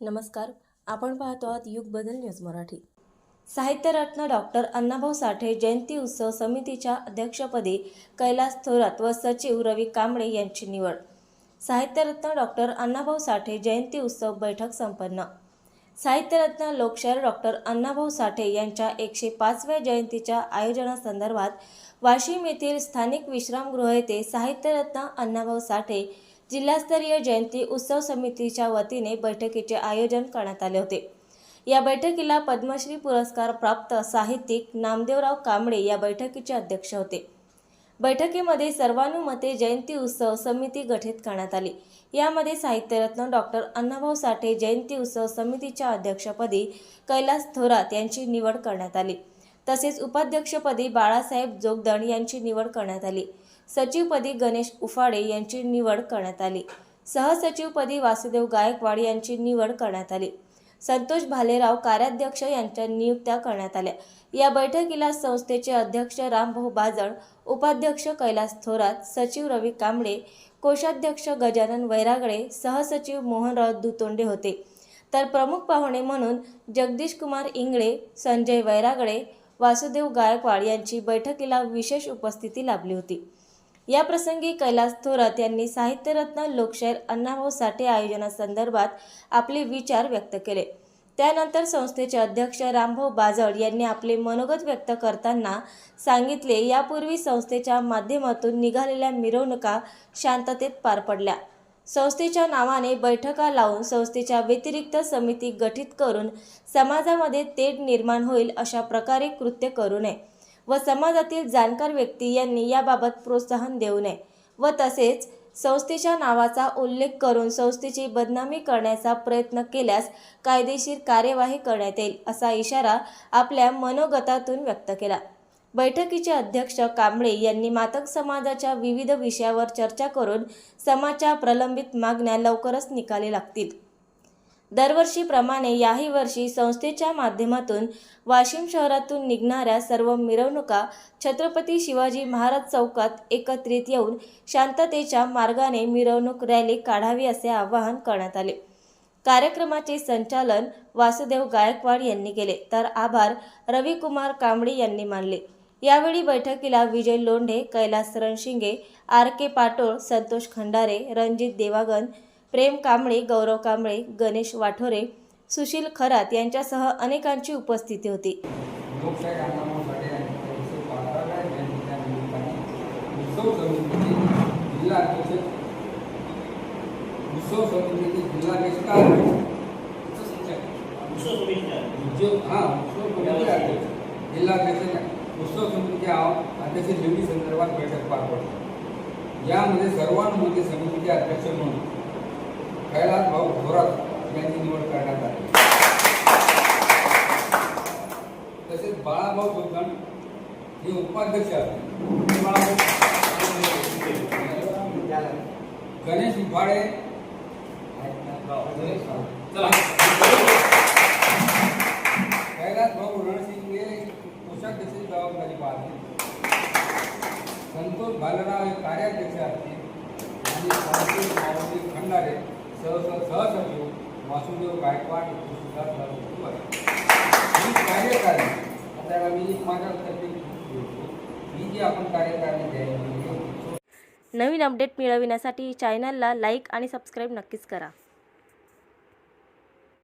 नमस्कार आपण पाहतो आहात युग बदल न्यूज मराठी. साहित्यरत्न डॉक्टर अण्णाभाऊ साठे जयंती उत्सव समितीच्या अध्यक्षपदी कैलास थोरात व सचिव रवी कांबळे यांची निवड. साहित्यरत्न डॉक्टर अण्णाभाऊ साठे जयंती उत्सव बैठक संपन्न. साहित्यरत्न लोकशाहीर डॉक्टर अण्णाभाऊ साठे यांच्या एकशे पाचव्या जयंतीच्या आयोजनासंदर्भात वाशिम येथील स्थानिक विश्रामगृह येथे साहित्यरत्न अण्णाभाऊ साठे जिल्हास्तरीय जयंती उत्सव समितीच्या वतीने बैठकीचे आयोजन करण्यात आले होते. या बैठकीला पद्मश्री पुरस्कार प्राप्त साहित्यिक नामदेवराव कांबळे या बैठकीचे अध्यक्ष होते. बैठकीमध्ये सर्वानुमते जयंती उत्सव समिती गठीत करण्यात आली. यामध्ये साहित्यरत्न डॉक्टर अण्णाभाऊ साठे जयंती उत्सव समितीच्या अध्यक्षपदी कैलास थोरात यांची निवड करण्यात आली. तसेच उपाध्यक्षपदी बाळासाहेब जोगदण यांची निवड करण्यात आली. सचिवपदी गणेश उफाडे यांची निवड करण्यात आली. सहसचिवपदी वासुदेव गायकवाड यांची निवड करण्यात आली. संतोष भालेराव कार्याध्यक्ष यांच्या नियुक्त्या करण्यात आल्या. या बैठकीला संस्थेचे अध्यक्ष रामभाऊ बाजळ उपाध्यक्ष कैलास थोरात सचिव रवी कांबळे कोषाध्यक्ष गजानन वैरागडे सहसचिव मोहनराव दुतोंडे होते. तर प्रमुख पाहुणे म्हणून जगदीश कुमार इंगळे संजय वैरागडे वासुदेव गायकवाड यांची बैठकीला विशेष उपस्थिती लाभली होती. या प्रसंगी कैलास थोरात यांनी साहित्यरत्न लोकशाहीर अण्णाभाऊ साठे आयोजनासंदर्भात आपले विचार व्यक्त केले. त्यानंतर संस्थेचे अध्यक्ष रामभाऊ बाजळ यांनी आपले मनोगत व्यक्त करताना सांगितले यापूर्वी संस्थेच्या माध्यमातून निघालेल्या मिरवणुका शांततेत पार पडल्या. संस्थेच्या नावाने बैठका लावून संस्थेच्या व्यतिरिक्त समिती गठीत करून समाजामध्ये तेढ निर्माण होईल अशा प्रकारे कृत्य करू नये. व समाजातील जाणकार व्यक्ती यांनी याबाबत प्रोत्साहन देऊ नये व तसेच संस्थेच्या नावाचा उल्लेख करून संस्थेची बदनामी करण्याचा प्रयत्न केल्यास कायदेशीर कार्यवाही करण्यात येईल असा इशारा आपल्या मनोगतातून व्यक्त केला. बैठकीचे अध्यक्ष कांबळे यांनी मातक समाजाच्या विविध विषयावर चर्चा करून समाजच्या प्रलंबित मागण्या लवकरच निकाली लागतील. दरवर्षीप्रमाणे याही वर्षी संस्थेच्या माध्यमातून वाशिम शहरातून निघणाऱ्या सर्व मिरवणुका छत्रपती शिवाजी महाराज चौकात एकत्रित येऊन शांततेच्या मार्गाने मिरवणूक रॅली काढावी असे आवाहन करण्यात आले. कार्यक्रमाचे संचालन वासुदेव गायकवाड यांनी केले. तर आभार रविकुमार कांबळे यांनी मानले. यावेळी बैठकीला विजय लोंढे कैलास रणशिंगे आर के पाटोळ संतोष खंडारे रणजित देवागन प्रेम कांबळे गौरव कांबळे गणेश वाठोरे सुशील खरात यांच्यासह अनेकांची उपस्थिती होती उत्सव अध्यक्ष निवडी संदर्भात बैठक पार पडली यामध्ये समितीचे अध्यक्ष म्हणून कैलास भाऊ थोरात यांची निवड करण्यात आली. तसेच बाळाभाऊ जोगण हे उपाध्यक्ष गणेश उफाडे कैलास भाऊ रणसिंग हे कोषाध्यक्षाची जबाबदारी पाहतील. संतोष भालराव हे कार्याध्यक्ष असतील. आणि संतोष खंडारे सह सहसचिव वासुदेव गायकवाड सुद्धा सहसचिव आहे. ही कार्यकारिणी आता मी माझ्यातर्फे ही जी आपण कार्यकारिणी द्यायची नवीन अपडेट मिळविण्यासाठी चॅनलला लाईक आणि सबस्क्राईब नक्कीच करा.